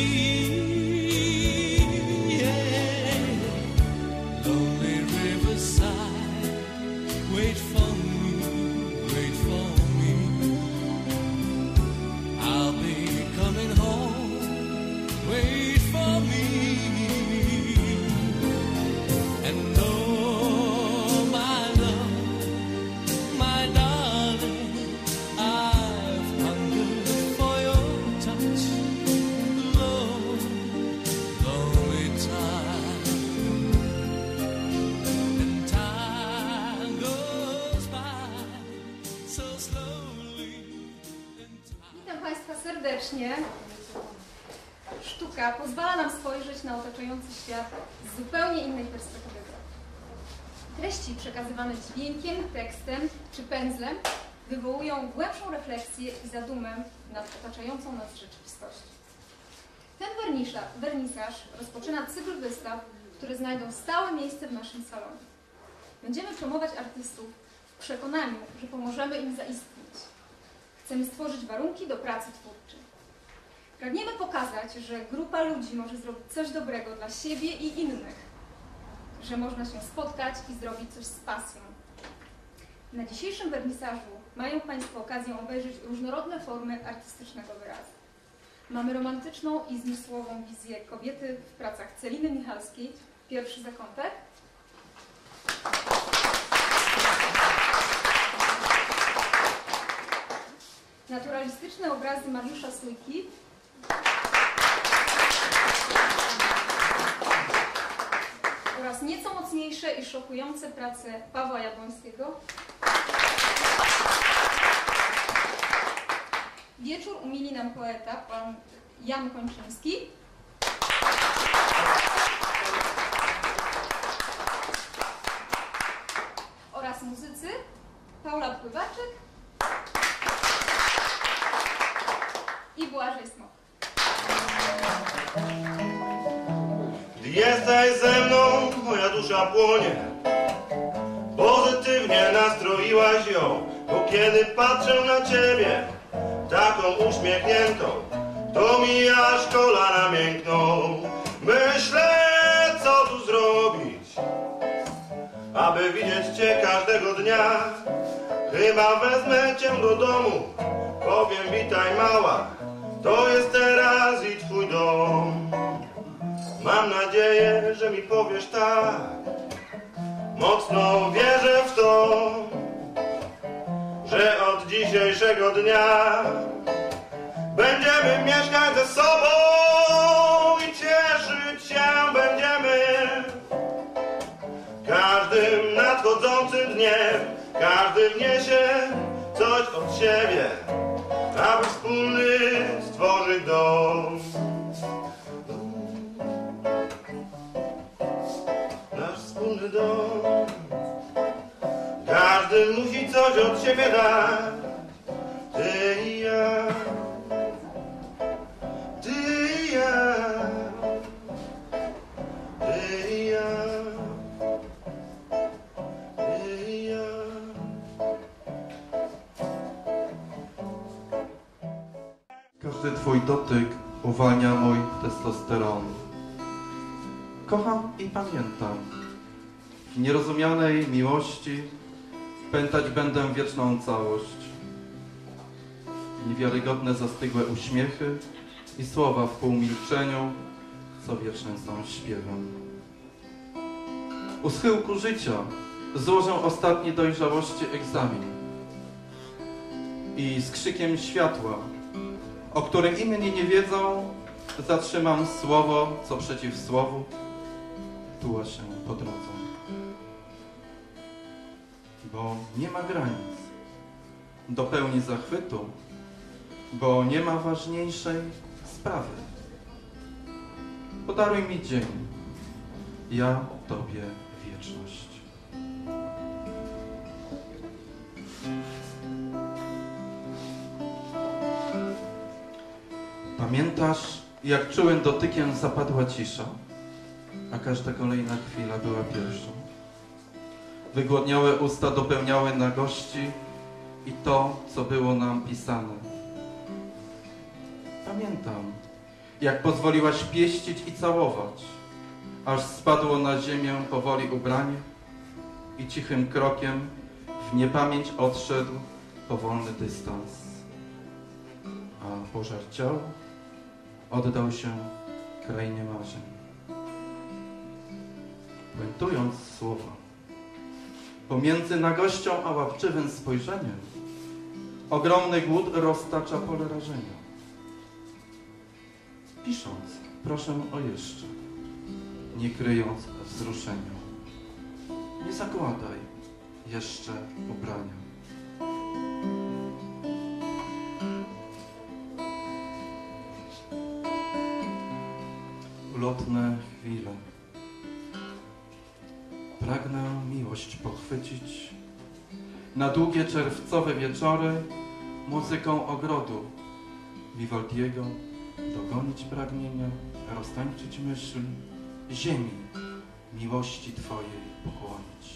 see serdecznie. Sztuka pozwala nam spojrzeć na otaczający świat z zupełnie innej perspektywy. Treści przekazywane dźwiękiem, tekstem czy pędzlem wywołują głębszą refleksję i zadumę nad otaczającą nas rzeczywistością. Ten wernisza, wernisaż rozpoczyna cykl wystaw, które znajdą stałe miejsce w naszym salonie. Będziemy promować artystów w przekonaniu, że pomożemy im zaistnieć. Chcemy stworzyć warunki do pracy twórczej. Pragniemy pokazać, że grupa ludzi może zrobić coś dobrego dla siebie i innych, że można się spotkać i zrobić coś z pasją. Na dzisiejszym wernisażu mają Państwo okazję obejrzeć różnorodne formy artystycznego wyrazu. Mamy romantyczną i zmysłową wizję kobiety w pracach Celiny Michalskiej, pierwszy zakątek, naturalistyczne obrazy Mariusza Sójki, oraz nieco mocniejsze i szokujące prace Pawła Jabłońskiego. Wieczór umili nam poeta, pan Jan Kończyński. Jesteś ze mną, moja dusza płonie. Pozytywnie nastroiłaś ją, bo kiedy patrzę na ciebie, taką uśmiechniętą, to mi aż kolana miękną. Myślę, co tu zrobić, aby widzieć cię każdego dnia. Chyba wezmę cię do domu, powiem witaj mała, to jest teraz i twój dom. Mi powiesz tak. Mocno wierzę w to, że od dzisiejszego dnia będziemy mieszkać ze sobą i cieszyć się będziemy każdym nadchodzącym dniem. Każdy wniesie coś od siebie, aby wspólny stworzyć dom. Wspólny dom. Każdy musi coś od siebie dać. Ty ja. Ty ja. Ty i ja. Ty i ja. Każdy twój dotyk uwalnia mój testosteron. Kocham i pamiętam. Nierozumianej miłości pętać będę wieczną całość. Niewiarygodne zastygłe uśmiechy i słowa w półmilczeniu, co wieczne są śpiewem. U schyłku życia złożę ostatni dojrzałości egzamin i z krzykiem światła o którym inni nie wiedzą, zatrzymam słowo, co przeciw słowu tuła się po drodze. Bo nie ma granic do pełni zachwytu, bo nie ma ważniejszej sprawy. Podaruj mi dzień, ja Tobie wieczność. Pamiętasz, jak czułym dotykiem zapadła cisza, a każda kolejna chwila była pierwszą. Wygłodniałe usta dopełniały nagości i to, co było nam pisane. Pamiętam, jak pozwoliłaś pieścić i całować, aż spadło na ziemię powoli ubranie i cichym krokiem w niepamięć odszedł powolny dystans. A pożar ciał oddał się krainie marzeń. Puentując słowa, pomiędzy nagością a łapczywym spojrzeniem, ogromny głód roztacza pole rażenia. Pisząc, proszę o jeszcze, nie kryjąc wzruszenia. Nie zakładaj jeszcze ubrania. Ulotne chwile. Pragnę miłość pochwycić. Na długie czerwcowe wieczory muzyką ogrodu Vivaldiego dogonić pragnienia, roztańczyć myśli, ziemi miłości Twojej pokłonić.